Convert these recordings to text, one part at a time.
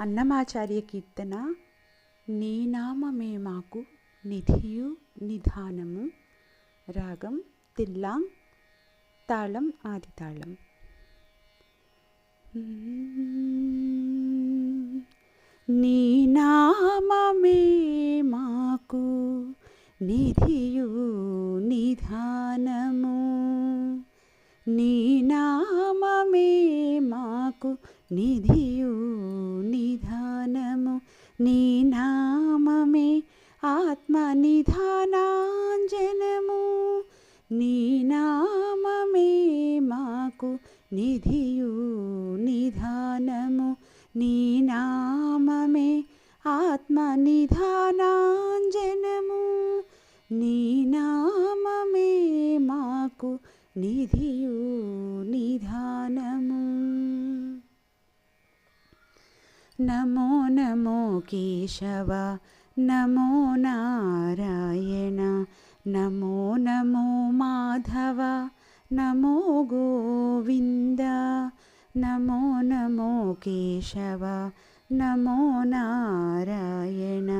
అన్నమాచార్య కీర్తన నీ నామమే మాకు నిధియు నిధానము రాగం తిల్లాం తాళం ఆది తాళం. నీ నామమే మాకు నిధియు నిధానము నీ నామమే మాకు నిధియు నిధానము నీ నామమే ఆత్మ నిధానాంజనము నీ నామమే మాకు నిధియు నిధానము నీ నామమే ఆత్మ నిధానాంజనము నీ నామమే మాకు నిధియు నిధానము नमो नमो केशव नमो नारायण नमो नमो माधव नमो गोविन्द नमो नमो केशव नमो नारायण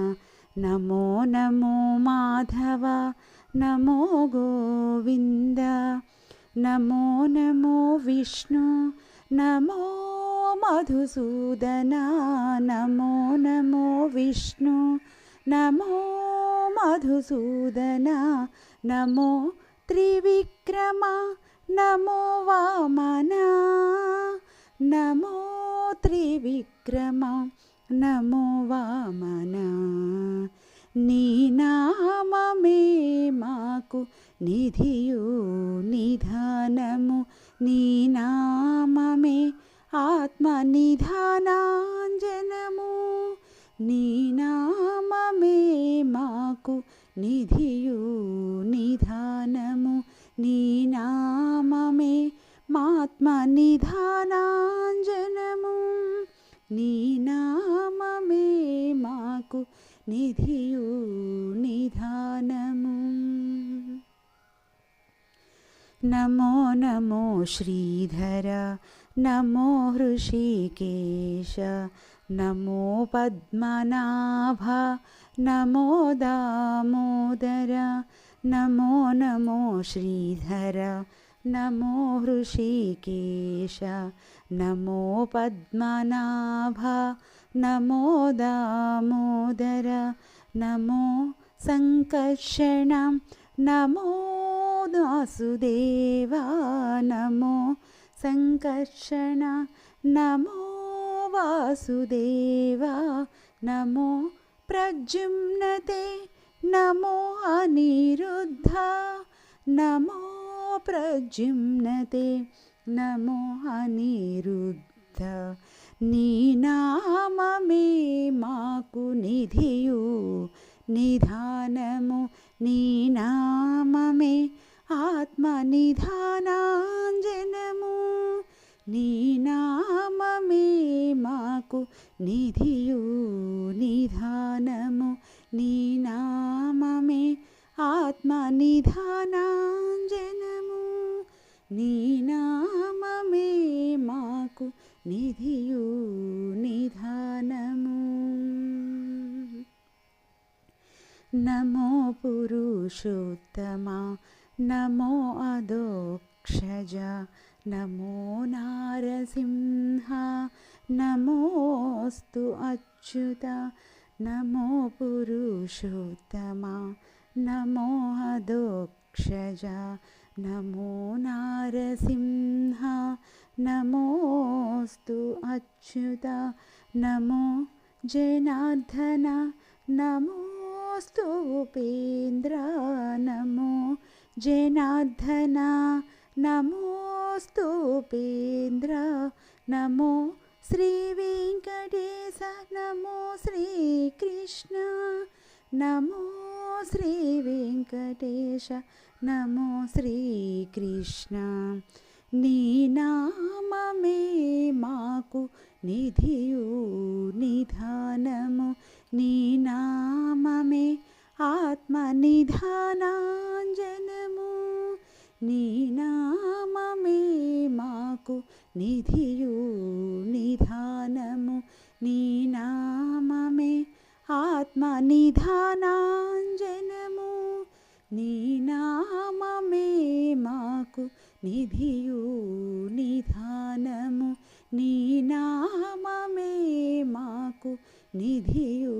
नमो नमो माधव नमो गोविन्द नमो नमो विष्णु नमो మధుసూదన నమో నమో విష్ణు నమో మధుసూదన నమో త్రివిక్రమ నమో వామన నమో త్రివిక్రమ నమో వామన నీ నామమే మాకు నిధియు నిధానము నీ నామమే ఆత్మ నిధానాంజనము నీ నామమే మాకు నిధియు నిధానము నీ నామమే మాత్మ నిధానాంజనము నీ నామమే మాకు నిధియు నిధానము నమో నమో శ్రీధర नमो हृषिकेश नमो पद्मनाभ नमो दामोदर नमो नमो श्रीधर नमो हृषिकेश नमो पद्मनाभ नमो दामोदर नमो सङ्कर्षणं नमो वासुदेवा नमो संकर्षण। नमो वासुदेवा। नमो प्रद्युम्नते नमो अनिरुद्धा। नमो प्रद्युम्नते नमो अनिरुद्ध। नीनाममे माकु निधियु। निधानमु नीनाममे आत्मनिधानाञ्जनम्। నీ నామమే మాకు నిధియు నిధానము. నీ నామమే ఆత్మ నిధానాంజనము నీ నామమే మాకు నిధియు నిధానము. నమో పురుషోత్తమా నమో అదో क्षज नमो नारसिंह। नमोऽस्तु अच्युत। नमो पुरुषोत्तमा। नमो हदोक्षज नमो नारसिंह। नमोऽस्तु अच्युत। नमो जनार्दन। नमोऽस्तु उपेन्द्र। नमो जनार्दना। ఉపేంద్ర నమో శ్రీ వెంకటేశ నమో శ్రీకృష్ణ నమో శ్రీ వెంకటేశ నమో శ్రీకృష్ణ నీ నామమే మాకు నిధియు నిధానము నీ నామమే ఆత్మ నిధానాంజనము నీ నామమే మాకు నిధియు నిధానము నీ నామమే ఆత్మ నిధానాంజనము నీ నామమే మాకు నిధియు నిధానము నీ నామమే మాకు నిధియు